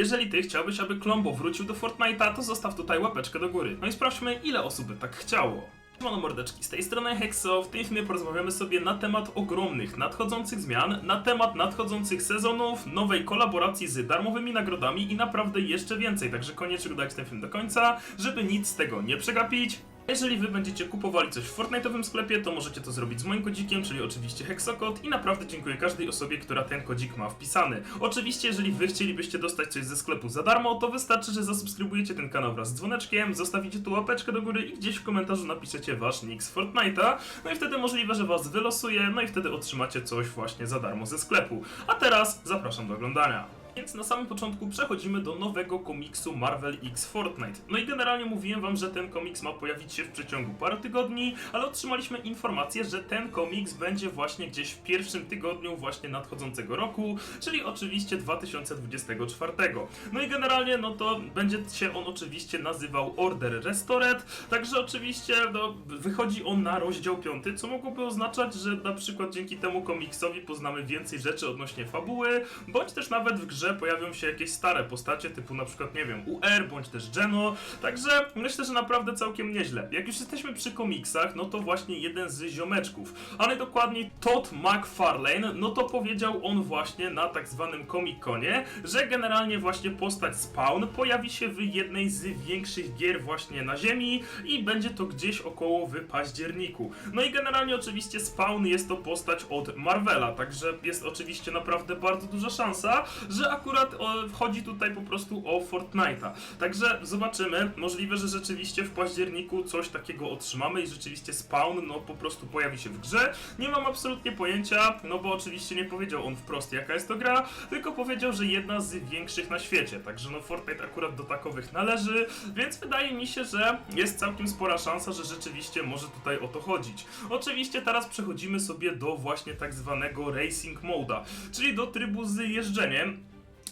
Jeżeli ty chciałbyś, aby Klombo wrócił do Fortnite'a, to zostaw tutaj łapeczkę do góry. No i sprawdźmy, ile osób by tak chciało. Siemano mordeczki, z tej strony Hexo, w tym filmie porozmawiamy sobie na temat ogromnych, nadchodzących zmian, na temat nadchodzących sezonów, nowej kolaboracji z darmowymi nagrodami i naprawdę jeszcze więcej, także koniecznie oglądajcie ten film do końca, żeby nic z tego nie przegapić. Jeżeli wy będziecie kupowali coś w Fortnite'owym sklepie, to możecie to zrobić z moim kodzikiem, czyli oczywiście Hexokod i naprawdę dziękuję każdej osobie, która ten kodzik ma wpisany. Oczywiście, jeżeli wy chcielibyście dostać coś ze sklepu za darmo, to wystarczy, że zasubskrybujecie ten kanał wraz z dzwoneczkiem, zostawicie tu łapeczkę do góry i gdzieś w komentarzu napiszecie wasz nick z Fortnite'a, no i wtedy możliwe, że was wylosuje, no i wtedy otrzymacie coś właśnie za darmo ze sklepu. A teraz zapraszam do oglądania. Więc na samym początku przechodzimy do nowego komiksu Marvel X Fortnite. No i generalnie mówiłem wam, że ten komiks ma pojawić się w przeciągu paru tygodni, ale otrzymaliśmy informację, że ten komiks będzie właśnie gdzieś w pierwszym tygodniu właśnie nadchodzącego roku, czyli oczywiście 2024. No i generalnie no to będzie się on oczywiście nazywał Order Restored, także oczywiście no, wychodzi on na rozdział 5, co mogłoby oznaczać, że na przykład dzięki temu komiksowi poznamy więcej rzeczy odnośnie fabuły, bądź też nawet w grze pojawią się jakieś stare postacie, typu na przykład, nie wiem, UR, bądź też Geno, także myślę, że naprawdę całkiem nieźle. Jak już jesteśmy przy komiksach, no to właśnie jeden z ziomeczków, a najdokładniej Todd McFarlane, no to powiedział on właśnie na tak zwanym Comic-Conie, że generalnie właśnie postać Spawn pojawi się w jednej z większych gier właśnie na ziemi i będzie to gdzieś około w październiku. No i generalnie oczywiście Spawn jest to postać od Marvela, także jest oczywiście naprawdę bardzo duża szansa, że akurat o, chodzi tutaj po prostu o Fortnite'a. Także zobaczymy, możliwe, że rzeczywiście w październiku coś takiego otrzymamy i rzeczywiście Spawn no po prostu pojawi się w grze. Nie mam absolutnie pojęcia, no bo oczywiście nie powiedział on wprost jaka jest to gra, tylko powiedział, że jedna z większych na świecie, także no Fortnite akurat do takowych należy, więc wydaje mi się, że jest całkiem spora szansa, że rzeczywiście może tutaj o to chodzić. Oczywiście teraz przechodzimy sobie do właśnie tak zwanego Racing Moda, czyli do trybu z jeżdżeniem.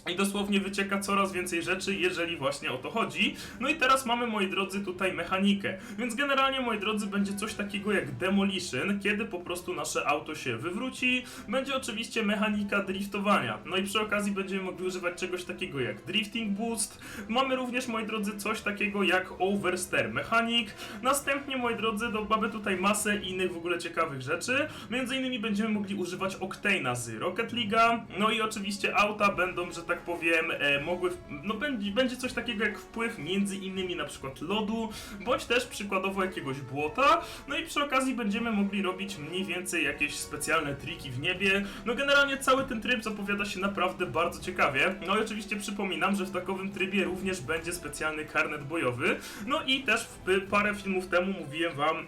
I dosłownie wycieka coraz więcej rzeczy, jeżeli właśnie o to chodzi. No i teraz mamy, moi drodzy, tutaj mechanikę. Więc generalnie, moi drodzy, będzie coś takiego jak Demolition, kiedy po prostu nasze auto się wywróci. Będzie oczywiście mechanika driftowania. No i przy okazji będziemy mogli używać czegoś takiego jak Drifting Boost. Mamy również, moi drodzy, coś takiego jak Oversteer Mechanic. Następnie, moi drodzy, do, mamy tutaj masę innych w ogóle ciekawych rzeczy. Między innymi będziemy mogli używać Octane'a z Rocket League'a. No i oczywiście auta będą, że tak powiem, e, mogły, no będzie, coś takiego jak wpływ między innymi na przykład lodu, bądź też przykładowo jakiegoś błota, no i przy okazji będziemy mogli robić mniej więcej jakieś specjalne triki w niebie, no generalnie cały ten tryb zapowiada się naprawdę bardzo ciekawie, no i oczywiście przypominam, że w takowym trybie również będzie specjalny karnet bojowy, no i też parę filmów temu mówiłem wam,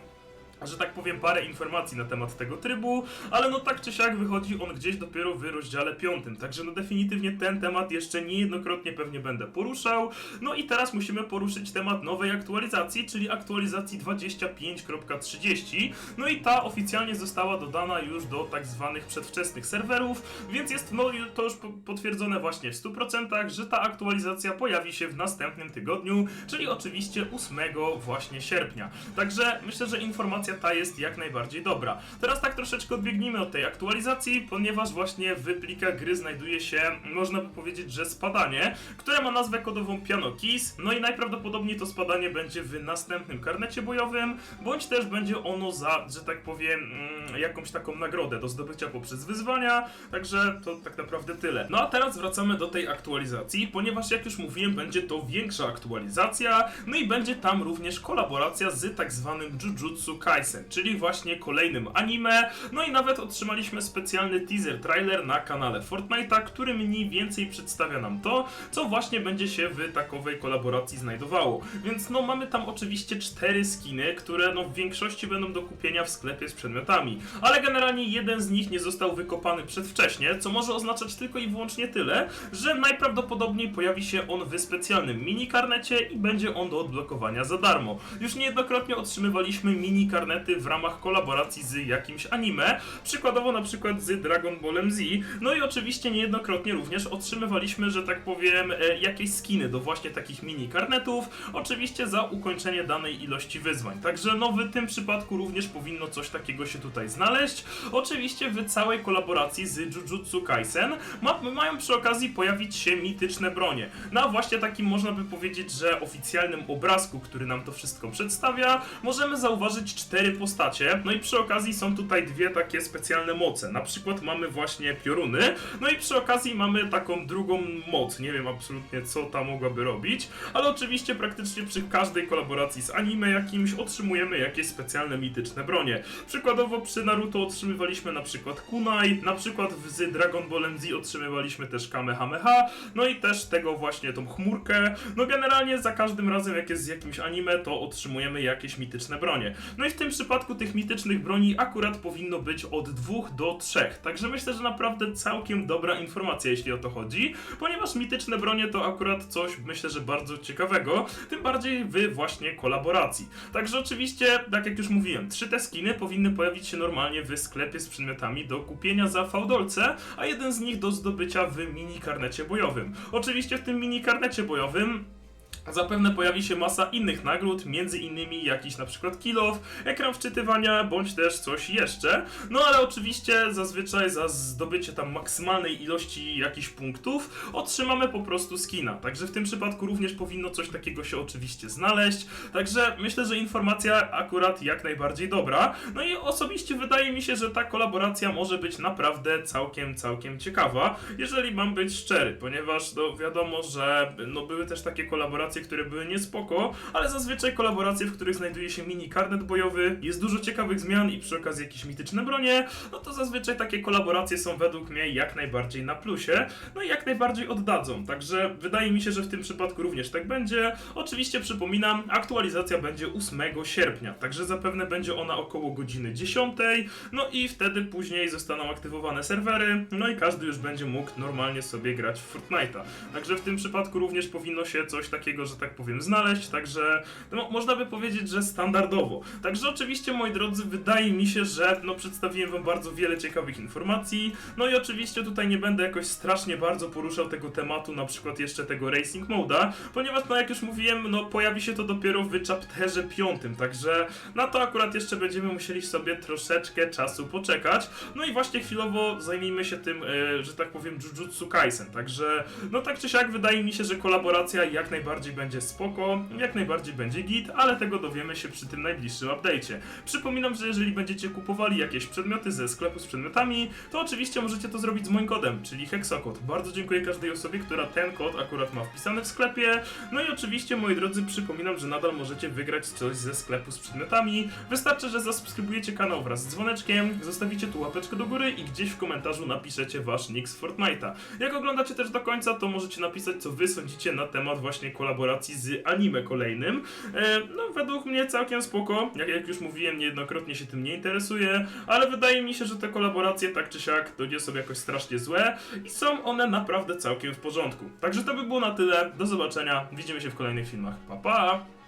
że tak powiem, parę informacji na temat tego trybu, ale no tak czy siak wychodzi on gdzieś dopiero w rozdziale piątym, także no definitywnie ten temat jeszcze niejednokrotnie pewnie będę poruszał. No i teraz musimy poruszyć temat nowej aktualizacji, czyli aktualizacji 25.30. No i ta oficjalnie została dodana już do tak zwanych przedwczesnych serwerów, więc jest no to już po- potwierdzone właśnie w 100%, że ta aktualizacja pojawi się w następnym tygodniu, czyli oczywiście 8 właśnie sierpnia. Także myślę, że informacja ta jest jak najbardziej dobra. Teraz tak troszeczkę odbiegnijmy od tej aktualizacji, ponieważ właśnie w plikach gry znajduje się, można by powiedzieć, że spadanie, które ma nazwę kodową Piano Keys, no i najprawdopodobniej to spadanie będzie w następnym karnecie bojowym, bądź też będzie ono za, że tak powiem, mm, jakąś taką nagrodę do zdobycia poprzez wyzwania, także to tak naprawdę tyle. No a teraz wracamy do tej aktualizacji, ponieważ jak już mówiłem, będzie to większa aktualizacja, no i będzie tam również kolaboracja z tak zwanym Jujutsu Kaisen, czyli właśnie kolejnym anime, no i nawet otrzymaliśmy specjalny teaser trailer na kanale Fortnite'a, który mniej więcej przedstawia nam to, co właśnie będzie się w takowej kolaboracji znajdowało. Więc no mamy tam oczywiście cztery skiny, które no w większości będą do kupienia w sklepie z przedmiotami, ale generalnie jeden z nich nie został wykopany przedwcześnie, co może oznaczać tylko i wyłącznie tyle, że najprawdopodobniej pojawi się on w specjalnym mini karnecie i będzie on do odblokowania za darmo. Już niejednokrotnie otrzymywaliśmy mini karnety w ramach kolaboracji z jakimś anime, przykładowo na przykład z Dragon Ballem Z. No i oczywiście niejednokrotnie również otrzymywaliśmy, że tak powiem, e, jakieś skiny do właśnie takich mini karnetów, oczywiście za ukończenie danej ilości wyzwań. Także no w tym przypadku również powinno coś takiego się tutaj znaleźć. Oczywiście w całej kolaboracji z Jujutsu Kaisen ma, mają przy okazji pojawić się mityczne bronie. Na właśnie takim można by powiedzieć, że oficjalnym obrazku, który nam to wszystko przedstawia, możemy zauważyć cztery postacie. No i przy okazji są tutaj dwie takie specjalne moce. Na przykład mamy właśnie pioruny, no i przy okazji mamy taką drugą moc. Nie wiem absolutnie co ta mogłaby robić, ale oczywiście praktycznie przy każdej kolaboracji z anime jakimś otrzymujemy jakieś specjalne mityczne bronie. Przykładowo przy Naruto otrzymywaliśmy na przykład kunai, na przykład z Dragon Ballem Z otrzymywaliśmy też Kamehameha, no i też tego właśnie tą chmurkę. No generalnie za każdym razem jak jest z jakimś anime, to otrzymujemy jakieś mityczne bronie. No i w tym przypadku tych mitycznych broni akurat powinno być od dwóch do trzech. Także myślę, że naprawdę całkiem dobra informacja, jeśli o to chodzi, ponieważ mityczne bronie to akurat coś, myślę, że bardzo ciekawego, tym bardziej w właśnie kolaboracji. Także oczywiście, tak jak już mówiłem, trzy te skiny powinny pojawić się normalnie w sklepie z przedmiotami do kupienia za fałdolce, a jeden z nich do zdobycia w mini karnecie bojowym. Oczywiście w tym mini karnecie bojowym Zapewne pojawi się masa innych nagród, między innymi jakiś na przykład kill off, ekran wczytywania, bądź też coś jeszcze. No ale oczywiście zazwyczaj za zdobycie tam maksymalnej ilości jakichś punktów otrzymamy po prostu skina. Także w tym przypadku również powinno coś takiego się oczywiście znaleźć. Także myślę, że informacja akurat jak najbardziej dobra. No i osobiście wydaje mi się, że ta kolaboracja może być naprawdę całkiem, całkiem ciekawa, jeżeli mam być szczery, ponieważ no wiadomo, że no były też takie kolaboracje, które były niespoko, ale zazwyczaj kolaboracje, w których znajduje się mini karnet bojowy, jest dużo ciekawych zmian i przy okazji jakieś mityczne bronie, no to zazwyczaj takie kolaboracje są według mnie jak najbardziej na plusie, no i jak najbardziej oddadzą. Także wydaje mi się, że w tym przypadku również tak będzie. Oczywiście przypominam, aktualizacja będzie 8 sierpnia, także zapewne będzie ona około godziny 10, no i wtedy później zostaną aktywowane serwery, no i każdy już będzie mógł normalnie sobie grać w Fortnite'a. Także w tym przypadku również powinno się coś takiego, że tak powiem, znaleźć, także no, można by powiedzieć, że standardowo. Także oczywiście, moi drodzy, wydaje mi się, że no, przedstawiłem wam bardzo wiele ciekawych informacji, no i oczywiście tutaj nie będę jakoś strasznie bardzo poruszał tego tematu, na przykład jeszcze tego Racing Moda, ponieważ no jak już mówiłem, no pojawi się to dopiero w chapterze piątym, także na to akurat jeszcze będziemy musieli sobie troszeczkę czasu poczekać. No i właśnie chwilowo zajmijmy się tym, e, że tak powiem, Jujutsu Kaisen. Także, no tak czy siak, wydaje mi się, że kolaboracja jak najbardziej będzie spoko, jak najbardziej będzie git, ale tego dowiemy się przy tym najbliższym update'cie. Przypominam, że jeżeli będziecie kupowali jakieś przedmioty ze sklepu z przedmiotami, to oczywiście możecie to zrobić z moim kodem, czyli Hexakod. Bardzo dziękuję każdej osobie, która ten kod akurat ma wpisany w sklepie. No i oczywiście, moi drodzy, przypominam, że nadal możecie wygrać coś ze sklepu z przedmiotami. Wystarczy, że zasubskrybujecie kanał wraz z dzwoneczkiem, zostawicie tu łapeczkę do góry i gdzieś w komentarzu napiszecie wasz nick z Fortnite'a. Jak oglądacie też do końca, to możecie napisać, co wy sądzicie na temat właśnie kolaboracji z anime kolejnym. E, no, według mnie całkiem spoko. Jak, jak już mówiłem, niejednokrotnie się tym nie interesuję, ale wydaje mi się, że te kolaboracje tak czy siak to nie są jakoś strasznie złe i są one naprawdę całkiem w porządku. Także to by było na tyle. Do zobaczenia. Widzimy się w kolejnych filmach. Pa pa!